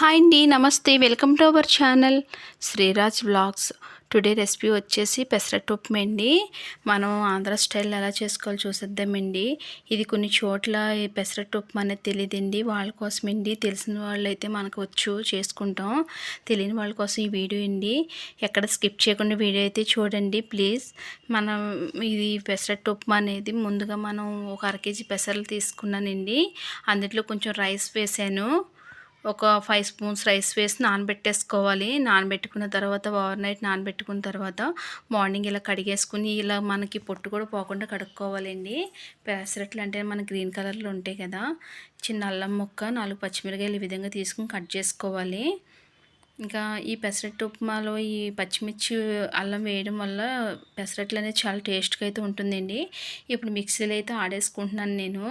Hi అండి నమస్తే welcome to our channel Sriraj blogs today recipe వచ్చేసి పెసరట్టు ఉప్మా అండి. మనం ఆంధ్ర స్టైల్ ఎలా చేసుకోవాలో చూసేద్దామండి ఇది కొన్ని చోట్ల ఈ పెసరట్టు ఉప్మా అనేది తెలియదండి వాళ్ళ కోసం అండి. తెలిసిన వాళ్ళు అయితే మనకు వచ్చు చేసుకుంటాం. తెలియని వాళ్ళ కోసం ఈ వీడియో అండి. ఎక్కడ స్కిప్ చేయకుండా వీడియో అయితే చూడండి ప్లీజ్. మనం ఇది పెసరట్టు ఉప్మా అనేది ముందుగా మనం ఒక అర కేజీ పెసరలు తీసుకున్నానండి. అందులో కొంచెం రైస్ వేసాను. ఒక ఫైవ్ స్పూన్స్ రైస్ వేసి నానబెట్టేసుకోవాలి. నానబెట్టుకున్న తర్వాత ఓవర్ నైట్ నానబెట్టుకున్న తర్వాత మార్నింగ్ ఇలా కడిగేసుకుని ఇలా మనకి పొట్టు కూడా పోకుండా కడుక్కోవాలండి. పెసరట్లు అంటే మన గ్రీన్ కలర్లో ఉంటాయి కదా. చిన్న అల్లం ముక్క నాలుగు పచ్చిమిరకాయలు ఈ విధంగా తీసుకుని కట్ చేసుకోవాలి. ఇంకా ఈ పెసరట్టు ఉప్మాలో ఈ పచ్చిమిర్చి అల్లం వేయడం వల్ల పెసరట్లు అనేది చాలా టేస్ట్గా అయితే ఉంటుందండి. ఇప్పుడు మిక్సీలో అయితే ఆడేసుకుంటున్నాను నేను.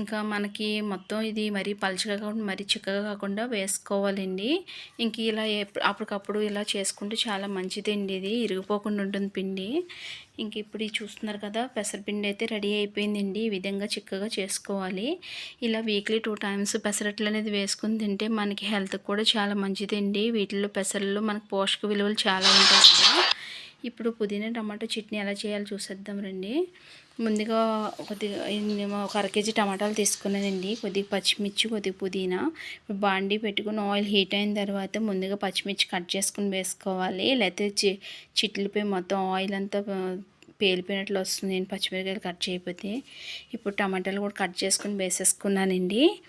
ఇంకా మనకి మొత్తం ఇది మరీ పలుచగా కాకుండా మరీ చిక్కగా కాకుండా వేసుకోవాలండి. ఇంక ఇలా అప్పటికప్పుడు ఇలా చేసుకుంటే చాలా మంచిదండి ఇది. ఇరిగిపోకుండా ఉంటుంది పిండి. ఇంక ఇప్పుడు చూస్తున్నారు కదా పెసరపిండి అయితే రెడీ అయిపోయిందండి. ఈ విధంగా చిక్కగా చేసుకోవాలి. ఇలా వీక్లీ టూ టైమ్స్ పెసరట్లు అనేది వేసుకుని తింటే మనకి హెల్త్ కూడా చాలా మంచిదండి. వీటిల్లో పెసరల్లో మనకు పోషక విలువలు చాలా ఉంటాయి ఇప్పుడు పుదీనా టమాటో చట్నీ ఎలా చేయాలో చూసేద్దాం రండి. ముందుగా కొద్దిగా ఒక అర కేజీ టమాటాలు తీసుకున్నానండి. కొద్దిగా పచ్చిమిర్చి కొద్దిగా పుదీనా. బాండి పెట్టుకుని ఆయిల్ హీట్ అయిన తర్వాత ముందుగా పచ్చిమిర్చి కట్ చేసుకుని వేసుకోవాలి. లేకపోతే చి చిట్లిపోయి మొత్తం ఆయిల్ అంతా పేలిపోయినట్లు వస్తుంది నేను పచ్చిమిరకాయలు కట్ చేయకపోతే. ఇప్పుడు టమాటాలు కూడా కట్ చేసుకుని వేసేసుకున్నానండి.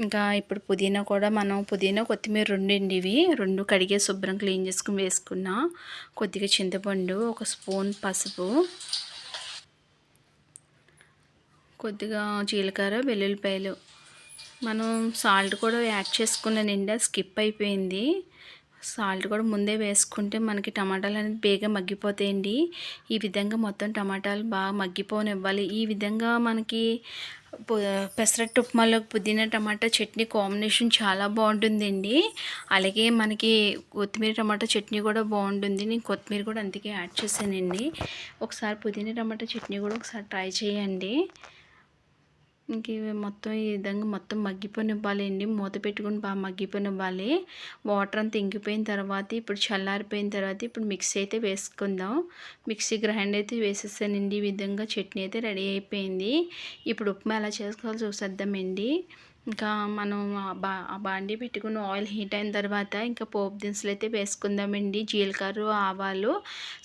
ఇంకా ఇప్పుడు పుదీనా కూడా మనం పుదీనా కొత్తిమీర రెండు అండి ఇవి. రెండు కడిగే శుభ్రం క్లీన్ చేసుకుని వేసుకున్నా. కొద్దిగా చింతపండు ఒక స్పూన్ పసుపు కొద్దిగా జీలకర్ర వెల్లుల్లిపాయలు. మనం సాల్ట్ కూడా యాడ్ చేసుకున్నానండి స్కిప్ అయిపోయింది. సాల్ట్ కూడా ముందే వేసుకుంటే మనకి టమాటాలు అనేది బేగా మగ్గిపోతాయండి. ఈ విధంగా మొత్తం టమాటాలు బాగా మగ్గిపోనివ్వాలి. ఈ విధంగా మనకి పెసరట్టు ఉప్మాలో పుదీనా టమాటా చట్నీ కాంబినేషన్ చాలా బాగుంటుందండి. అలాగే మనకి కొత్తిమీర టమాటా చట్నీ కూడా బాగుంటుంది. నేను కొత్తిమీర కూడా అందుకే యాడ్ చేశానండి. ఒకసారి పుదీనా టమాటా చట్నీ కూడా ఒకసారి ట్రై చేయండి. ఇంక ఇవి మొత్తం ఈ విధంగా మొత్తం మగ్గిపోనివ్వాలండి మూత పెట్టుకుని బాగా మగ్గిపోనివ్వాలి. వాటర్ అంతా ఇంకిపోయిన తర్వాత ఇప్పుడు చల్లారిపోయిన తర్వాత ఇప్పుడు మిక్సీ అయితే వేసుకుందాం. మిక్సీ గ్రైండ్ అయితే వేసేసానండి. ఈ విధంగా చట్నీ అయితే రెడీ అయిపోయింది. ఇప్పుడు ఉప్మా ఎలా చేసుకోవాలో చూసేద్దామండి ఇంకా మనం బా బాండి పెట్టుకుని ఆయిల్ హీట్ అయిన తర్వాత ఇంకా పోపు దినుసులు అయితే వేసుకుందామండి జీలకర్ర ఆవాలు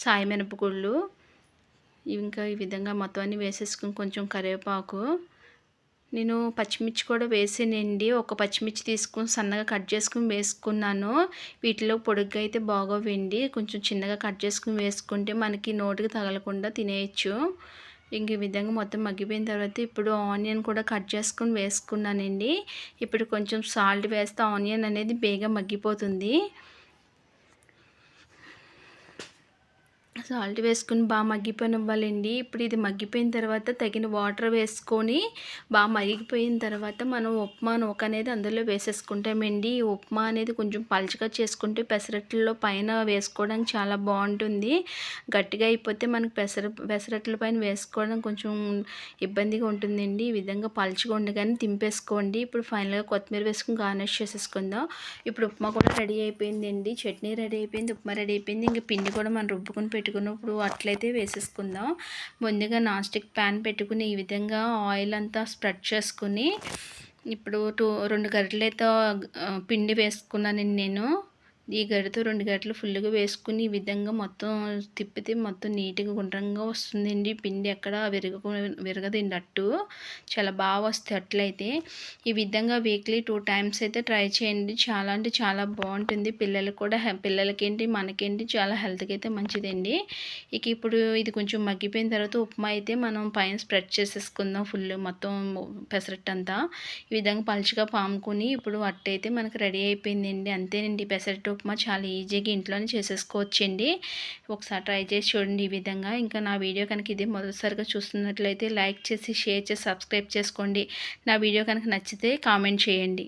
సాయి మినపగుళ్ళు. ఇంకా ఈ విధంగా మొత్తం అన్నీ వేసేసుకుని కొంచెం కరివేపాకు. నేను పచ్చిమిర్చి కూడా వేసానండి. ఒక పచ్చిమిర్చి తీసుకుని సన్నగా కట్ చేసుకుని వేసుకున్నాను. వీటిలో పొడుగ్గా అయితే బాగోవండి. కొంచెం చిన్నగా కట్ చేసుకుని వేసుకుంటే మనకి నోటికి తగలకుండా తినేయచ్చు. ఇంక ఈ విధంగా మొత్తం మగ్గిపోయిన తర్వాత ఇప్పుడు ఆనియన్ కూడా కట్ చేసుకుని వేసుకున్నానండి. ఇప్పుడు కొంచెం సాల్ట్ వేస్తే ఆనియన్ అనేది బేగా మగ్గిపోతుంది. సాల్ట్ వేసుకుని బాగా మగ్గిపోనివ్వాలండి. ఇప్పుడు ఇది మగ్గిపోయిన తర్వాత తగిన వాటర్ వేసుకొని బాగా మరిగిపోయిన తర్వాత మనం ఉప్మా నూక అనేది అందులో వేసేసుకుంటామండి. ఉప్మా అనేది కొంచెం పలచగా చేసుకుంటే పెసరట్లలో పైన వేసుకోవడానికి చాలా బాగుంటుంది. గట్టిగా అయిపోతే మనకి పెసర పెసరట్ల పైన వేసుకోవడం కొంచెం ఇబ్బందిగా ఉంటుందండి. ఈ విధంగా పలచగా ఉండగానే తింపేసుకోండి ఇప్పుడు ఫైనల్గా కొత్తిమీర వేసుకుని గార్నిష్ చేసేసుకుందాం. ఇప్పుడు ఉప్మా కూడా రెడీ అయిపోయిందండి. చట్నీ రెడీ అయిపోయింది ఉప్మా రెడీ అయిపోయింది. ఇంకా పిండి కూడా మనం రుబ్బుకుని పెట్టుకున్నప్పుడు అట్లయితే వేసేసుకుందాం. ముందుగా నాన్ స్టిక్ ప్యాన్ పెట్టుకుని ఈ విధంగా ఆయిల్ అంతా స్ప్రెడ్ చేసుకుని ఇప్పుడు టూ రెండు గరిటెలతో పిండి వేసుకున్నానండి నేను. ఈ గడితో రెండు గంటలు ఫుల్గా వేసుకుని ఈ విధంగా మొత్తం తిప్పితే మొత్తం నీట్గా గుండ్రంగా వస్తుందండి. పిండి ఎక్కడ విరగ విరగదండి అట్టు. చాలా బాగా వస్తాయి అట్లయితే. ఈ విధంగా వీక్లీ టూ టైమ్స్ అయితే ట్రై చేయండి. చాలా అంటే చాలా బాగుంటుంది. పిల్లలకు కూడా పిల్లలకేంటి మనకేంటి చాలా హెల్త్కి అయితే మంచిదండి. ఇక ఇప్పుడు ఇది కొంచెం మగ్గిపోయిన తర్వాత ఉప్మా అయితే మనం పైన స్ప్రెడ్ చేసేసుకుందాం ఫుల్ మొత్తం పెసరట్టు అంతా ఈ విధంగా పలుచగా పాముకొని ఇప్పుడు అట్టయితే మనకు రెడీ అయిపోయిందండి. అంతేనండి. పెసరట్టు ఉప్మా చాలా ఈజీగా ఇంట్లోనే చేసేసుకోవచ్చండి. ఒకసారి ట్రై చేసి చూడండి ఈ విధంగా. ఇంకా నా వీడియో కనుక ఇది మొదటిసారిగా చూస్తున్నట్లయితే లైక్ చేసి షేర్ చేసి సబ్స్క్రైబ్ చేసుకోండి. నా వీడియో కనుక నచ్చితే కామెంట్ చేయండి.